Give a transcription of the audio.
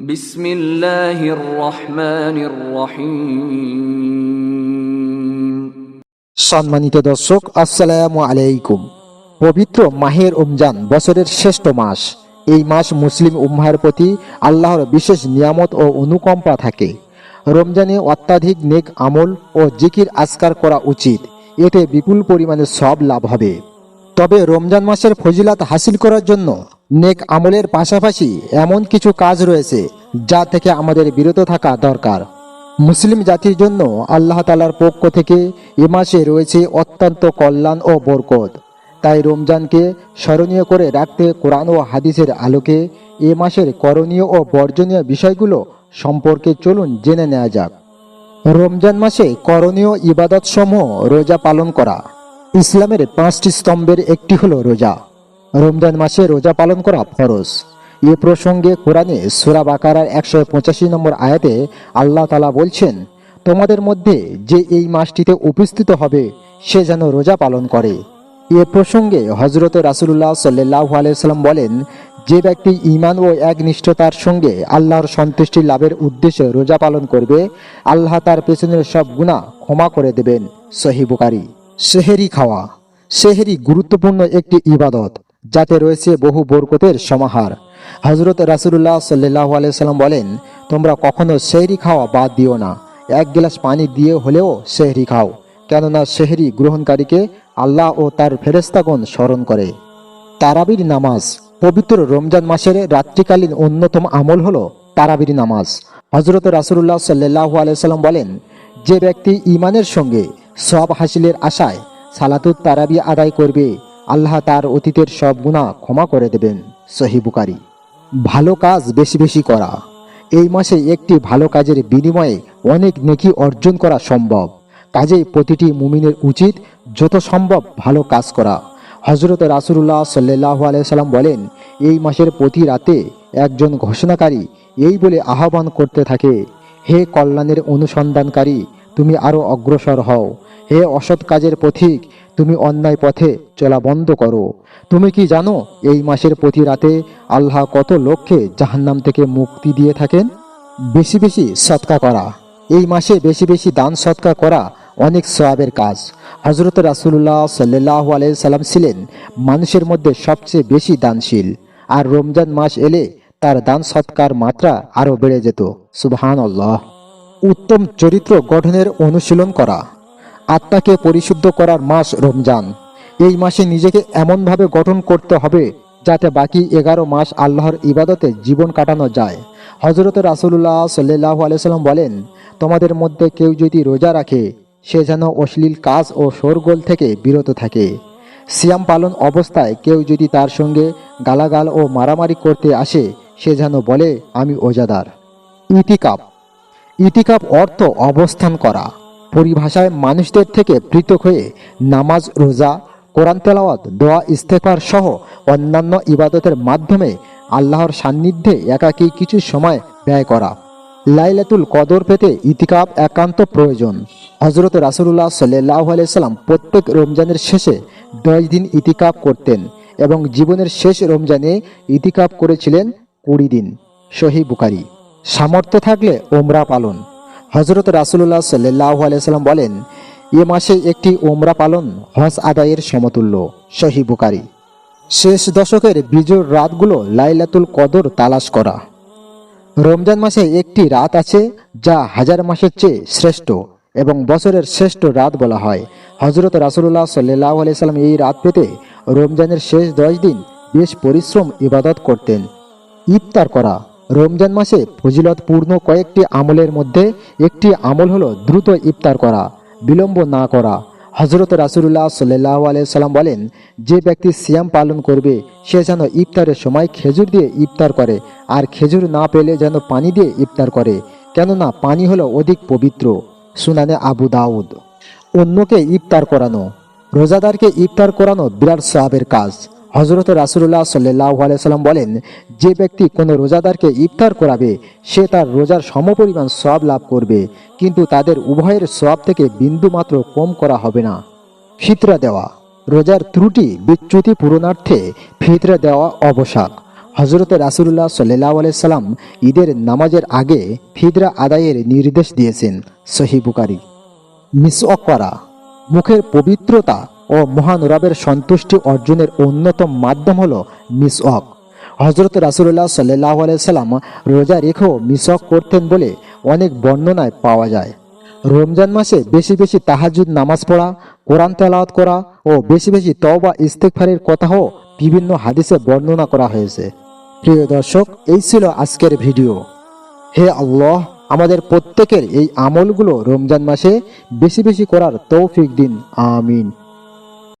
বিসমিল্লাহির রহমানির রহিম। সম্মানিত দর্শক, আসসালামু আলাইকুম। পবিত্র মাহের রমজান বছরের শ্রেষ্ঠ মাস। এই মাস মুসলিম উম্মার প্রতি আল্লাহর বিশেষ নিয়ামত ও অনুকম্পা থাকে। রমজানে অত্যাধিক নেক আমল ও জিকির আজকার করা উচিত। এতে বিপুল পরিমাণে সব লাভ হবে। তবে রমজান মাসের ফজিলাত হাসিল করার জন্য নেক আমলের পাশাপাশি এমন কিছু কাজ রয়েছে যা থেকে আমাদের বিরত থাকা দরকার। মুসলিম জাতির জন্য আল্লাহ তালার পক্ষ থেকে এ মাসে রয়েছে অত্যন্ত কল্যাণ ও বরকত। তাই রমজানকে স্মরণীয় করে রাখতে কোরআন ও হাদিসের আলোকে এ মাসের করণীয় ও বর্জনীয় বিষয়গুলো সম্পর্কে চলুন জেনে নেওয়া যাক। রমজান মাসে করণীয় ইবাদতসমূহ রোজা পালন করা। ইসলামের পাঁচটি স্তম্ভের একটি হলো রোজা। রমজান মাসে রোজা পালন করা ফরজ। এ প্রসঙ্গে কোরআনে সুরা বাকারার একশো পঁচাশি নম্বর আয়াতে আল্লাহ তালা বলছেন, তোমাদের মধ্যে যে এই মাসটিতে উপস্থিত হবে, সে যেন রোজা পালন করে। এ প্রসঙ্গে হজরত রাসুল্লাহ সাল্লাহ আলাইসাল্লাম বলেন, যে ব্যক্তি ইমান ও একনিষ্ঠতার সঙ্গে আল্লাহর সন্তুষ্টি লাভের উদ্দেশ্যে রোজা পালন করবে, আল্লাহ তার পেছনের সব গুণা ক্ষমা করে দেবেন। সহিবুকারী সেহেরি খাওয়া। সেহেরি গুরুত্বপূর্ণ একটি ইবাদত, যাতে রয়েছে বহু বরকতের সমাহার। হজরত রাসুল্লাহ সাল্লাহ আলাইসাল্লাম বলেন, তোমরা কখনো সেহরি খাওয়া বাদ দিও না। এক গ্লাস পানি দিয়ে হলেও সেহরি খাও, কেননা সেহরি গ্রহণকারীকে আল্লাহ ও তার ফেরেস্তাগণ স্মরণ করে। তারাবির নামাজ, পবিত্র রমজান মাসের রাত্রিকালীন অন্যতম আমল হলো তারাবির নামাজ। হজরত রাসুল্লাহ সাল্লাহ আলাইসাল্লাম বলেন, যে ব্যক্তি ইমানের সঙ্গে সব হাসিলের আশায় সালাতুত তারাবি আদায় করবে। আল্লাহ তার অতীতের সব গুণা ক্ষমা করে দেবেন। সহিবুকারী ভালো কাজ বেশি বেশি করা। এই মাসে একটি ভালো কাজের বিনিময়ে অনেক নেকি অর্জন করা সম্ভব। কাজেই প্রতিটি মুমিনের উচিত যত সম্ভব ভালো কাজ করা। হজরত রাসুল্লাহ সাল্লাহ আলাইসাল্লাম বলেন, এই মাসের প্রতি রাতে একজন ঘোষণাকারী এই বলে আহ্বান করতে থাকে, হে কল্যাণের অনুসন্ধানকারী তুমি আরও অগ্রসর হও। হে অসৎ কাজের পথিক, তুমি অন্যায় পথে চলা বন্ধ করো। তুমি কি জানো, এই মাসের প্রতি রাতে আল্লাহ কত লোককে জাহান্নাম থেকে মুক্তি দিয়ে থাকেন? বেশি বেশি সৎকা করা। এই মাসে বেশি বেশি দান সৎকা করা অনেক সয়াবের কাজ। হজরত রাসুল্লাহ সাল্লাহ আলাইসাল্লাম ছিলেন মানুষের মধ্যে সবচেয়ে বেশি দানশীল। আর রমজান মাস এলে তার দান সৎকার মাত্রা আরও বেড়ে যেত। সুবহান আল্লাহ উত্তম চরিত্র গঠনের অনুশীলন করা। আত্মাকে পরিশুদ্ধ করার মাস রমজান। এই মাসে নিজেকে এমনভাবে গঠন করতে হবে যাতে বাকি এগারো মাস আল্লাহর ইবাদতে জীবন কাটানো যায়। হজরত রাসুল্লাহ সাল্লাহ আলাইসাল্লাম বলেন, তোমাদের মধ্যে কেউ যদি রোজা রাখে, সে যেন অশ্লীল কাজ ও শোরগোল থেকে বিরত থাকে। সিয়াম পালন অবস্থায় কেউ যদি তার সঙ্গে গালাগাল ও মারামারি করতে আসে, সে যেন বলে, আমি ওজাদার। ইতিকাপ। ইতিকাপ অর্থ অবস্থান করা। পরিভাষায় মানুষদের থেকে পৃথক হয়ে নামাজ, রোজা, কোরআন তেলাওয়াত, দোয়া, ইস্তেফার সহ অন্যান্য ইবাদতের মাধ্যমে আল্লাহর সান্নিধ্যে একাকী কিছু সময় ব্যয় করা। লাইলাতুল কদর পেতে ইতিকাপ একান্ত প্রয়োজন। হজরত রাসুল্লাহ সাল্লাহ আলাইসাল্লাম প্রত্যেক রমজানের শেষে দশ দিন ইতিকাপ করতেন এবং জীবনের শেষ রমজানে ইতিকাপ করেছিলেন কুড়ি দিন। শহী বুকারি সামর্থ্য থাকলে ওমরা পালন। হজরত রাসুল্লাহ সাল্লাহ আলাইসাল্লাম বলেন, এ মাসে একটি ওমরা পালন হজ আদায়ের সমতুল্য শহী বুকারি শেষ দশকের বিজোর রাতগুলো লাইলাতুল কদর তালাশ করা। রমজান মাসে একটি রাত আছে যা হাজার মাসের চেয়ে শ্রেষ্ঠ এবং বছরের শ্রেষ্ঠ রাত বলা হয়। হজরত রাসুল্লাহ সাল্লাহ আলাইসাল্লাম এই রাত পেতে রমজানের শেষ দশ দিন বেশ পরিশ্রম, ইবাদত করতেন। ইফতার করা রমজান মাসে ফজিলতপূর্ণ কয়েকটি আমলের মধ্যে একটি আমল হলো দ্রুত ইফতার করা, বিলম্ব না করা। হজরত রাসুল্লাহ সাল্লাহ আলাইসাল্লাম বলেন, যে ব্যক্তি সিয়াম পালন করবে, সে যেন ইফতারের সময় খেজুর দিয়ে ইফতার করে, আর খেজুর না পেলে যেন পানি দিয়ে ইফতার করে, কেননা পানি হলো অধিক পবিত্র। সুনানে আবু দাউদ। অন্যকে ইফতার করানো। রোজাদারকে ইফতার করানো বিরাট সাহাবের কাজ। হজরত রাসুল্লাহ সাল্লাহ আলাইসাল্লাম বলেন, যে ব্যক্তি কোনো রোজাদারকে ইফতার করাবে, সে তার রোজার সমপরিমাণ সব লাভ করবে, কিন্তু তাদের উভয়ের সব থেকে বিন্দু মাত্র কম করা হবে না। ফিতরা দেওয়া, রোজার ত্রুটি বিচ্যুতি পূরণার্থে ফিতরা দেওয়া অবসাদ। হজরত রাসুল্লাহ সাল্লাহ সাল্লাম ঈদের নামাজের আগে ফিদরা আদায়ের নির্দেশ দিয়েছেন সহি বুকারি মিসওয়াক করা মুখের পবিত্রতা ও মহান রবের সন্তুষ্টি অর্জনের অন্যতম মাধ্যম হল মিসওয়াক। হজরত রাসুল্লাহ সাল্লাহ সাল্লাম রোজা রেখেও মিসওয়াক করতেন বলে অনেক বর্ণনায় পাওয়া যায়। রমজান মাসে বেশি বেশি তাহাজুদ নামাজ পড়া, কোরআন তেলাওয়াত করা ও বেশি বেশি তওবা ইস্তেকফারের কথাও বিভিন্ন হাদিসে বর্ণনা করা হয়েছে। প্রিয় দর্শক, এই ছিল আজকের ভিডিও। হে আল্লাহ, আমাদের প্রত্যেকের এই আমলগুলো রমজান মাসে বেশি বেশি করার তৌফিক দিন। আমিন।